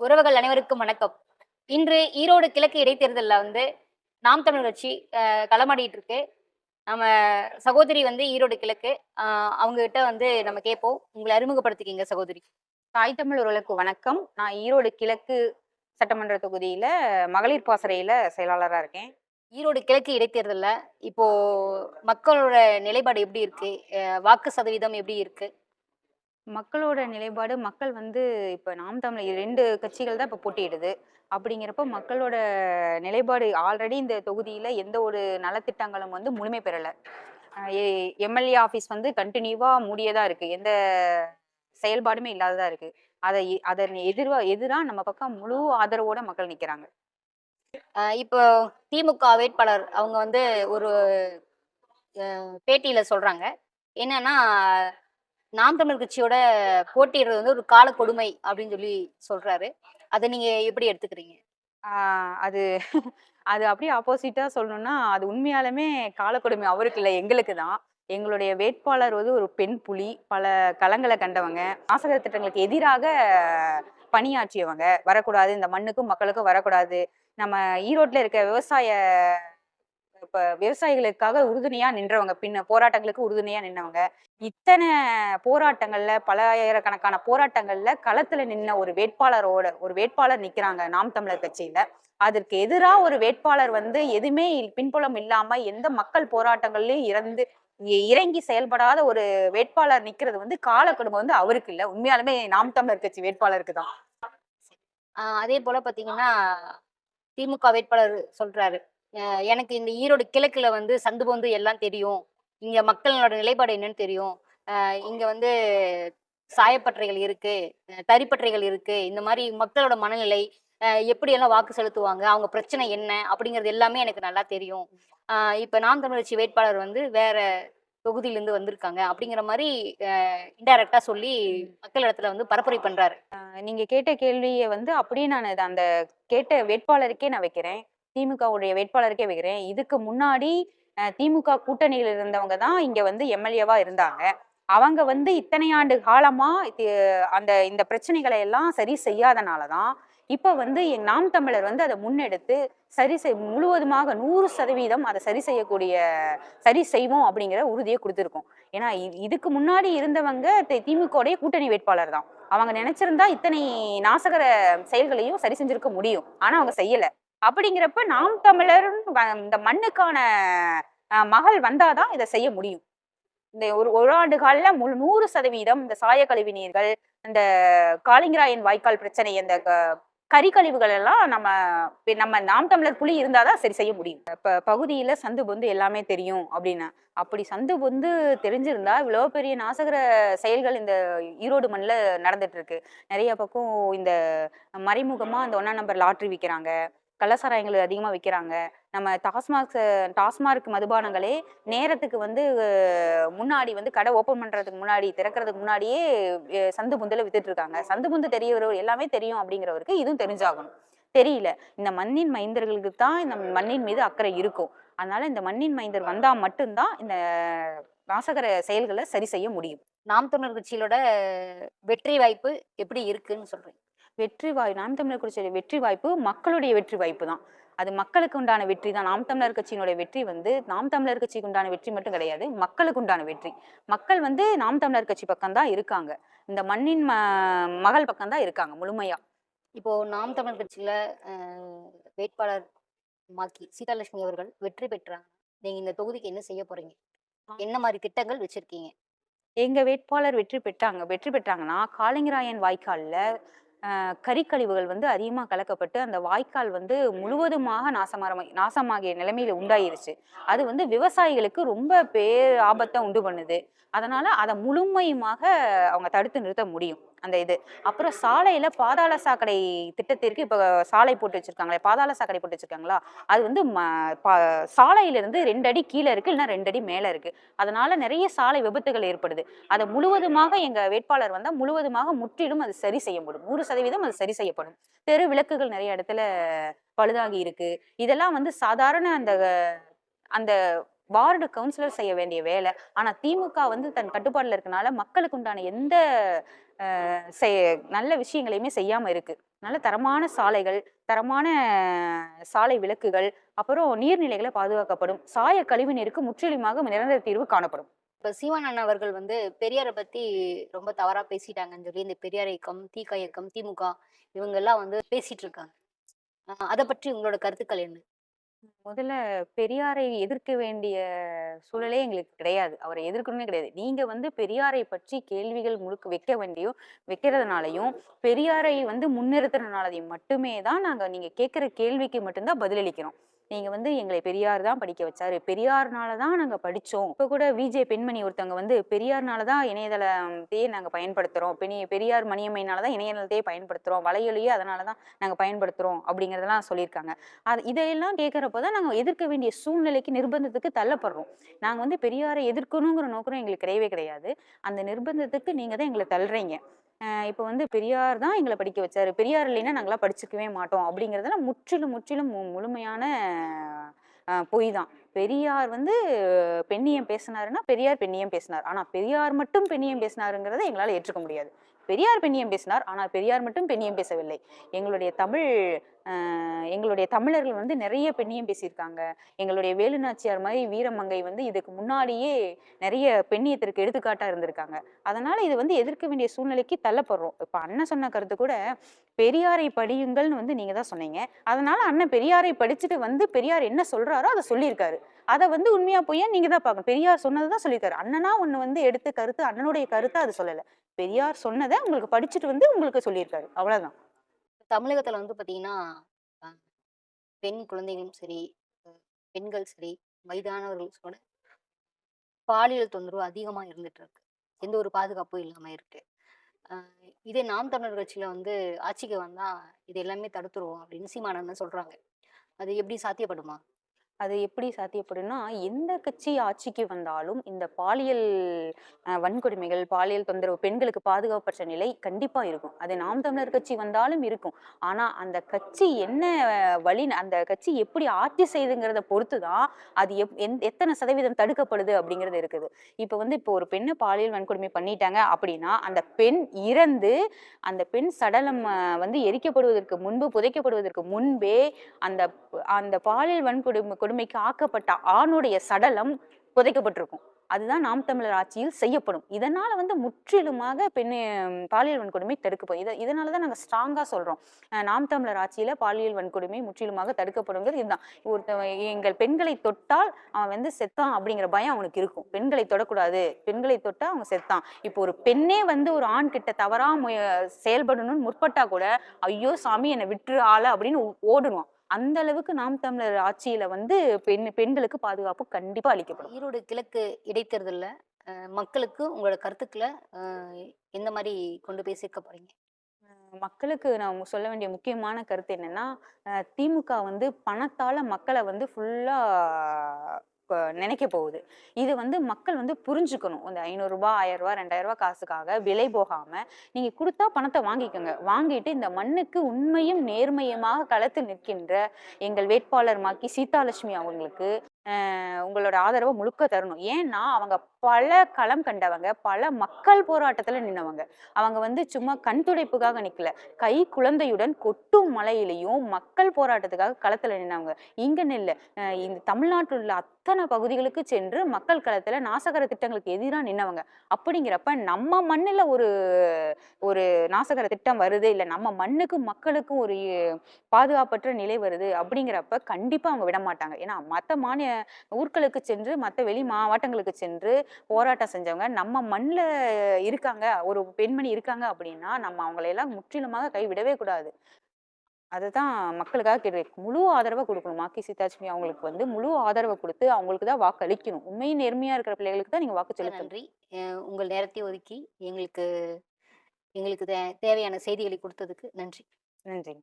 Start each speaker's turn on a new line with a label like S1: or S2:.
S1: உறவுகள் அனைவருக்கும் வணக்கம். இன்று ஈரோடு கிழக்கு இடைத்தேர்தலில் வந்து நாம் தமிழர் கட்சி களமாடிட்டு இருக்கு. நம்ம சகோதரி வந்து ஈரோடு கிழக்கு. அவங்க கிட்ட வந்து நம்ம கேட்போம் உங்களை அறிமுகப்படுத்திக்கிங்க சகோதரி.
S2: தாய் தமிழ் உறவுகளுக்கு வணக்கம். நான் ஈரோடு கிழக்கு சட்டமன்ற தொகுதியில மகளிர் பாசறையில செயலாளரா இருக்கேன்.
S1: ஈரோடு கிழக்கு இடைத்தேர்தலில் இப்போ மக்களோட நிலைப்பாடு எப்படி இருக்கு? வாக்கு சதவீதம் எப்படி இருக்கு?
S2: மக்களோட நிலைப்பாடு மக்கள் வந்து இப்ப நாம் தமிழ் ரெண்டு கட்சிகள் தான் இப்ப போட்டியிடுது. அப்படிங்கிறப்ப மக்களோட நிலைப்பாடு ஆல்ரெடி இந்த தொகுதியில எந்த ஒரு நலத்திட்டங்களும் வந்து முழுமை பெறல. எம்எல்ஏ ஆஃபீஸ் வந்து கண்டினியூவா மூடியதா இருக்கு. எந்த செயல்பாடுமே இல்லாததா இருக்கு. அதை அதை அதன் எதிர்வா எதிரா நம்ம பக்கம் முழு ஆதரவோட மக்கள் நிக்கிறாங்க.
S1: இப்போ திமுக வேட்பாளர் அவங்க வந்து ஒரு பேட்டியில் பேட்டியில சொல்றாங்க. என்னன்னா நாம் தமிழ் கட்சியோட போட்டியிடுறது வந்து ஒரு கால கொடுமை அப்படின்னு சொல்லி சொல்றாரு. அதை நீங்க எப்படி எடுத்துக்கிறீங்க?
S2: அது அது அப்படியே ஆப்போசிட்டா சொல்லணும்னா அது உண்மையாலுமே காலக்கொடுமை அவருக்கு இல்லை எங்களுக்கு தான். எங்களுடைய வேட்பாளர் வந்து ஒரு பெண் புலி பல களங்களை கண்டவங்க. நாசகர திட்டங்களுக்கு எதிராக பணியாற்றியவங்க. வரக்கூடாது இந்த மண்ணுக்கும் மக்களுக்கும் வரக்கூடாது. நம்ம ஈரோட்டில் இருக்க விவசாய இப்ப விவசாயிகளுக்காக உறுதுணையா நின்றவங்க பின்ன போராட்டங்களுக்கு உறுதுணையா நின்னவங்க இத்தனை போராட்டங்கள்ல பலாயிரக்கணக்கான போராட்டங்கள்ல களத்துல நின்ன ஒரு வேட்பாளரோட ஒரு வேட்பாளர் நிக்கிறாங்க நாம் தமிழர் கட்சியில. அதற்கு எதிரா ஒரு வேட்பாளர் வந்து எதுவுமே பின்புலம் இல்லாம எந்த மக்கள் போராட்டங்கள்லயும் இறந்து இறங்கி செயல்படாத ஒரு வேட்பாளர் நிக்கிறது வந்து கால குடும்பம் வந்து அவருக்கு இல்ல. உண்மையாலுமே நாம் தமிழர் கட்சி வேட்பாளருக்கு தான்.
S1: அதே போல பாத்தீங்கன்னா திமுக வேட்பாளர் சொல்றாரு. எனக்கு இந்த ஈரோடு கிழக்குல வந்து சந்து பொந்து எல்லாம் தெரியும். இங்க மக்களோட நிலைப்பாடு என்னன்னு தெரியும். இங்கே இங்க வந்து சாயப்பட்டறைகள் இருக்கு தரிப்பற்றைகள் தறிப்பட்டறைகள் இருக்கு. இந்த மாதிரி மக்களோட மனநிலை எப்படியெல்லாம் வாக்கு செலுத்துவாங்க அவங்க பிரச்சனை என்ன அப்படிங்கிறது எல்லாமே எனக்கு நல்லா தெரியும். இப்போ இப்ப நாம் தமிழ் வேட்பாளர் வந்து வேற தொகுதியிலேருந்து வந்திருக்காங்க. அப்படிங்கிற மாதிரி இன்டைரக்டா சொல்லி மக்கள் இடத்துல வந்து பரப்புரை பண்றாரு.
S2: நீங்க கேட்ட கேள்வியை வந்து அப்படியே நான் அந்த கேட்ட வேட்பாளருக்கே நான் வைக்கிறேன். திமுகவுடைய வேட்பாளருக்கே வைக்கிறேன். இதுக்கு முன்னாடி அஹ், திமுக கூட்டணியில் இருந்தவங்க தான் இங்க வந்து எம்எல்ஏவா இருந்தாங்க. அவங்க வந்து இத்தனை ஆண்டு காலமா அந்த இந்த பிரச்சனைகளை எல்லாம் சரி செய்யாதனாலதான் இப்ப வந்து என் நாம் தமிழர் வந்து அதை முன்னெடுத்து சரி செய் முழுவதுமாக நூறு சதவீதம் அதை சரி செய்யக்கூடிய சரி செய்வோம் அப்படிங்கிற உறுதியை கொடுத்துருக்கோம். ஏன்னா இதுக்கு முன்னாடி இருந்தவங்க திமுகவுடைய கூட்டணி வேட்பாளர் தான். அவங்க நினைச்சிருந்தா இத்தனை நாசகர செயல்களையும் சரி செஞ்சிருக்க முடியும். ஆனா அவங்க செய்யல. அப்படிங்கிறப்ப நாம் தமிழர் இந்த மண்ணுக்கான மகள் வந்தாதான் இதை செய்ய முடியும். இந்த ஒரு ஒரு ஆண்டு காலில் முழு நூறு சதவீதம் இந்த சாய கழிவு நீர்கள் இந்த காளிங்கராயன் வாய்க்கால் பிரச்சனை இந்த க- எல்லாம் நம்ம நம்ம நாம் தமிழர் புலி இருந்தாதான் சரி செய்ய முடியும். இப்போ பகுதியில் சந்து பொந்து எல்லாமே தெரியும் அப்படின்னு. அப்படி சந்து பொந்து தெரிஞ்சிருந்தா இவ்வளோ பெரிய நாசகர செயல்கள் இந்த ஈரோடு மண்ணில் நடந்துட்டு இருக்கு. நிறைய பக்கம் இந்த மறைமுகமாக அந்த ஒன்றாம் நம்பர் லாட்ரி விற்கிறாங்க கள்ளசாராயங்கள் அதிகமாக விற்கிறாங்க நம்ம டாஸ்மாக் டாஸ்மார்க் மதுபானங்களே நேரத்துக்கு வந்து முன்னாடி வந்து கடை ஓப்பன் பண்ணுறதுக்கு முன்னாடி திறக்கிறதுக்கு முன்னாடியே சந்து புந்தில் வித்துட்டு இருக்காங்க. சந்து புந்து தெரியறவர் எல்லாமே தெரியும் அப்படிங்கிறவருக்கு இதுவும் தெரிஞ்சாகணும். தெரியல. இந்த மண்ணின் மைந்தர்களுக்கு தான் இந்த மண்ணின் மீது அக்கறை இருக்கும். அதனால இந்த மண்ணின் மைந்தர் வந்தால் மட்டும்தான் இந்த நாசகர செயல்களை சரி செய்ய முடியும்.
S1: நாம் தமிழர் கட்சியோட வெற்றி வாய்ப்பு எப்படி இருக்குன்னு சொல்கிறேன்
S2: வெற்றி வாய் நாம் தமிழர் கட்சியோட வெற்றி வாய்ப்பு மக்களுடைய வெற்றி வாய்ப்பு தான். அது மக்களுக்கு உண்டான வெற்றி தான். நாம் தமிழர் கட்சியினுடைய வெற்றி வந்து நாம் தமிழர் கட்சிக்கு உண்டான வெற்றி மட்டும் கிடையாது மக்களுக்கு உண்டான வெற்றி. மக்கள் வந்து நாம் தமிழர் கட்சி பக்கம் தான் இருக்காங்க. இந்த மண்ணின் ம மகள் பக்கம் தான் இருக்காங்க முழுமையா.
S1: இப்போ நாம் தமிழர் கட்சியில வேட்பாளர் மாக்கி சீதாலட்சுமி அவர்கள் வெற்றி பெற்றாங்க. நீங்க இந்த தொகுதிக்கு என்ன செய்ய போறீங்க? என்ன மாதிரி திட்டங்கள் வச்சிருக்கீங்க?
S2: எங்க வேட்பாளர் வெற்றி பெற்றாங்க. வெற்றி பெற்றாங்கன்னா காளிங்கராயன் வாய்க்கால்ல கறிக்கழிவுகள் வந்து அதிகமாக கலக்கப்பட்டு அந்த வாய்க்கால் வந்து முழுவதுமாக நாசமர நாசமாகிய நிலைமையில உண்டாயிருச்சு. அது வந்து விவசாயிகளுக்கு ரொம்ப பேர் ஆபத்தை உண்டு பண்ணுது. அதனால அதை முழுமையுமாக அவங்க தடுத்து நிறுத்த முடியும். அந்த இது. அப்புறம் சாலையில பாதாள சாக்கடை திட்டத்திற்கு இப்ப சாலை போட்டு வச்சிருக்காங்களே பாதாள சாக்கடை போட்டு வச்சிருக்காங்களா? அது வந்து ம- பா- சாலையிலிருந்து ரெண்டு அடி கீழே இருக்கு இல்லைன்னா ரெண்டு அடி மேல இருக்கு. அதனால நிறைய சாலை விபத்துகள் ஏற்படுது. அதை முழுவதுமாக எங்க வேட்பாளர் வந்தா முழுவதுமாக முற்றிலும் அது சரி செய்யப்படும் நூறு சதவீதம் அது சரி செய்யப்படும். தெரு விளக்குகள் நிறைய இடத்துல பழுதாகி இருக்கு. இதெல்லாம் வந்து சாதாரண அந்த அந்த வார்டு கவுன்சிலர் செய்ய வேண்டிய வேலை. ஆனா திமுக வந்து தன் கட்டுப்பாடுல இருக்கனால மக்களுக்கு உண்டான எந்த செய்- நல்ல விஷயங்களையுமே செய்யாம இருக்கு. நல்ல தரமான சாலைகள் தரமான சாலை விளக்குகள் அப்புறம் நீர்நிலைகளை பாதுகாக்கப்படும். சாய கழிவு நீருக்கு முற்றிலுமாக நிரந்தர தீர்வு காணப்படும்.
S1: இப்ப சீமான் அண்ணா அவர்கள் வந்து பெரியாரை பத்தி ரொம்ப தவறா பேசிட்டாங்கன்னு சொல்லி இந்த பெரியார் இயக்கம் திக இயக்கம் திமுக இவங்க எல்லாம் வந்து பேசிட்டு இருக்காங்க. அதை பற்றி உங்களோட கருத்துக்கள் என்ன?
S2: முதல்ல பெரியாரை எதிர்க்க வேண்டிய சூழலே எங்களுக்கு கிடையாது. அவரை எதிர்க்கணும்னே கிடையாது. நீங்க வந்து பெரியாரை பற்றி கேள்விகள் முழுக்க வைக்க வேண்டியும் வைக்கிறதுனாலையும் பெரியாரை வந்து முன்னிறுத்துறதுனாலையும் மட்டுமே தான் நாங்க நீங்க கேட்கிற கேள்விக்கு மட்டும்தான் பதிலளிக்கிறோம். நீங்கள் வந்து எங்களை பெரியார் தான் படிக்க வச்சாரு. பெரியார்னால தான் நாங்கள் படித்தோம் இப்போ கூட விஜே பெண்மணி ஒருத்தவங்க வந்து பெரியார்னால தான் இணையதளத்தையே நாங்கள் பயன்படுத்துகிறோம் பெரிய பெரியார் மணியம்மையினால தான் இணையதளத்தையே பயன்படுத்துகிறோம் வலையொலியே அதனால தான் நாங்கள் பயன்படுத்துகிறோம் அப்படிங்கிறதெல்லாம் சொல்லியிருக்காங்க. அது இதையெல்லாம் கேட்குறப்ப தான் நாங்கள் எதிர்க்க வேண்டிய சூழ்நிலைக்கு நிர்பந்தத்துக்கு தள்ளப்படுறோம். நாங்கள் வந்து பெரியாரை எதிர்க்கணுங்கிற நோக்கம் எங்களுக்கு கிடையவே கிடையாது. அந்த நிர்பந்தத்துக்கு நீங்கள் தான் எங்களை தள்ளுறீங்க. இப்போ வந்து பெரியார் தான் எங்களை படிக்க வச்சாரு. பெரியார் இல்லைன்னா நாங்களாம் படிச்சுக்கவே மாட்டோம். அப்படிங்கிறதெல்லாம் முற்றிலும் முற்றிலும் மு- முழுமையான அஹ், பொய் தான். பெரியார் வந்து பெண்ணியம் பேசினாருன்னா பெரியார் பெண்ணியம் பேசினார். ஆனால் பெரியார் மட்டும் பெண்ணியம் பேசினாருங்கிறத எங்களால் ஏற்றுக்க முடியாது. பெரியார் பெண்ணியம் பேசினார். ஆனால் பெரியார் மட்டும் பெண்ணியம் பேசவில்லை. எங்களுடைய தமிழ் எங்களுடைய தமிழர்கள் வந்து நிறைய பெண்ணியம் பேசியிருக்காங்க. எங்களுடைய வேலுநாச்சியார் மாதிரி வீரமங்கை வந்து இதுக்கு முன்னாடியே நிறைய பெண்ணியத்திற்கு எடுத்துக்காட்டாக இருந்திருக்காங்க. அதனால இது வந்து எதிர்க்க வேண்டிய சூழ்நிலைக்கு தள்ளப்படுறோம். இப்போ அண்ணன் சொன்ன கருத்து கூட பெரியாரை படியுங்கள்னு வந்து நீங்க தான் சொன்னீங்க. அதனால அண்ணன் பெரியாரை படிச்சுட்டு வந்து பெரியார் என்ன சொல்றாரோ அதை சொல்லியிருக்காரு. அதை வந்து உண்மையா பொய்யா நீங்க தான் பார்க்கணும் பெரியார் சொன்னதை தான் சொல்லியிருக்காரு. அண்ணனா ஒண்ணு வந்து எடுத்து கருத்து அண்ணனுடைய கருத்தை அது சொல்லல. பெரியார் சொன்னதை உங்களுக்கு படிச்சுட்டு வந்து உங்களுக்கு சொல்லியிருக்காரு. அவ்வளவுதான்.
S1: தமிழகத்துல வந்து பாத்தீங்கன்னா பெண் குழந்தைகளும் சரி பெண்கள் சரி வயதானவர்களும் கூட பாலியல் தொந்தரவு அதிகமா இருந்துட்டு இருக்கு. எந்த ஒரு பாதுகாப்பும் இல்லாம இருக்கு. இதே நாம் தமிழர் கட்சியில வந்து ஆட்சிக்கு வந்தா இது எல்லாமே தடுத்துருவோம் அப்படின்னு சீமானன்னு சொல்றாங்க. அது எப்படி சாத்தியப்படுமா?
S2: அது எப்படி சாத்தியப்படும்னா எந்த கட்சி ஆட்சிக்கு வந்தாலும் இந்த பாலியல் வன்கொடுமைகள் பாலியல் தொந்தரவு பெண்களுக்கு பாதுகாப்பற்ற நிலை கண்டிப்பா இருக்கும். அது நாம் தமிழர் கட்சி வந்தாலும் இருக்கும். ஆனா அந்த கட்சி என்ன வழி அந்த கட்சி எப்படி ஆட்சி செய்யுதுங்கிறத பொறுத்து தான் அது எப் எந் எத்தனை சதவீதம் தடுக்கப்படுது அப்படிங்கிறது இருக்குது. இப்போ வந்து இப்போ ஒரு பெண்ணை பாலியல் வன்கொடுமை பண்ணிட்டாங்க அப்படின்னா அந்த பெண் இறந்து அந்த பெண் சடலம் வந்து எரிக்கப்படுவதற்கு முன்பு புதைக்கப்படுவதற்கு முன்பே அந்த அந்த பாலியல் வன்கொடுமை கொடுமைக்கு ஆக்கப்பட்ட ஆணுடைய சடலம் புதைக்கப்பட்டிருக்கும். அதுதான் நாம் தமிழர் ஆட்சியில் செய்யப்படும். இதனால வந்து முற்றிலுமாக பெண் பாலியல் வன்கொடுமை தடுக்கப்படும். இதை இதனால தான் நாங்கள் ஸ்ட்ராங்காக சொல்றோம். நாம் தமிழர் ஆட்சியில பாலியல் வன்கொடுமை முற்றிலுமாக தடுக்கப்படுங்கிறது இதுதான். ஒருத்தவன் எங்கள் பெண்களை தொட்டால் அவன் வந்து செத்தான் அப்படிங்கிற பயம் அவனுக்கு இருக்கும். பெண்களை தொடக்கூடாது. பெண்களை தொட்டா அவங்க செத்தான். இப்போ ஒரு பெண்ணே வந்து ஒரு ஆண் கிட்ட தவறா செயல்படணும்னு முற்பட்டா கூட ஐயோ சாமி என்னை விட்டுரு ஆள அப்படின்னு ஓடுவான். அந்த அளவுக்கு நாம் தமிழர் ஆட்சியில வந்து பெண் பெண்களுக்கு பாதுகாப்பு கண்டிப்பா அளிக்கப்படும்.
S1: ஈரோடு கிழக்கு இடைத்தேர்தல்ல மக்களுக்கு உங்களோட கருத்துக்களை எந்த மாதிரி கொண்டு போய் சேர்க்க போறீங்க?
S2: மக்களுக்கு நான் சொல்ல வேண்டிய முக்கியமான கருத்து என்னன்னா திமுக வந்து பணத்தால மக்களை வந்து ஃபுல்லா நினைக்க போகுது. இது வந்து மக்கள் வந்து புரிஞ்சுக்கணும். இந்த ஐநூறுரூபா ஆயிரரூபா ரெண்டாயிரரூபா காசுக்காக விலை போகாமல் நீங்கள் கொடுத்தா பணத்தை வாங்கிக்கோங்க. வாங்கிட்டு இந்த மண்ணுக்கு உண்மையும் நேர்மையுமாக களத்தில் நிற்கின்ற எங்கள் வேட்பாளர் மாக்கி சீதாலட்சுமி அவங்களுக்கு உங்களோட ஆதரவை முழுக்க தரணும். ஏன்னா அவங்க பல களம் கண்டவங்க பல மக்கள் போராட்டத்தில் நின்னவங்க. அவங்க வந்து சும்மா கண் துடைப்புக்காக நிற்கல கை குழந்தையுடன் கொட்டும் மலையிலையும் மக்கள் போராட்டத்துக்காக களத்தில் நின்னவங்க. இங்கே நில்ல. இந்த தமிழ்நாட்டில் உள்ள அத்தனை பகுதிகளுக்கு சென்று மக்கள் களத்தில் நாசகர திட்டங்களுக்கு எதிராக நின்னவங்க. அப்படிங்கிறப்ப நம்ம மண்ணில் ஒரு ஒரு நாசகர திட்டம் வருது இல்ல நம்ம மண்ணுக்கும் மக்களுக்கும் ஒரு பாதுகாப்பற்ற நிலை வருது அப்படிங்கிறப்ப கண்டிப்பா அவங்க விட மாட்டாங்க. ஏன்னா மத்த மாநில ஊர்களுக்கு சென்று மத்த வெளி மாவட்டங்களுக்கு சென்று போராட்டம் செஞ்சவங்க நம்ம மண்ணில் இருக்காங்க ஒரு பெண்மணி இருக்காங்க அப்படின்னா நம்ம அவங்களையெல்லாம் முற்றிலுமாக கைவிடவே கூடாது. அதுதான் மக்களுக்காக கேட்டு முழு ஆதரவை கொடுக்கணும். மாக்கி சீதாட்சுமி அவங்களுக்கு வந்து முழு ஆதரவை கொடுத்து அவங்களுக்கு தான் வாக்கு அளிக்கணும் உண்மையும் நேர்மையா இருக்கிற பிள்ளைகளுக்கு தான் நீங்க வாக்கு செலுத்தணும்.
S1: நன்றி. உங்கள் நேரத்தை ஒதுக்கி எங்களுக்கு எங்களுக்கு தே- தேவையான செய்திகளை கொடுத்ததுக்கு நன்றி.
S2: நன்றி.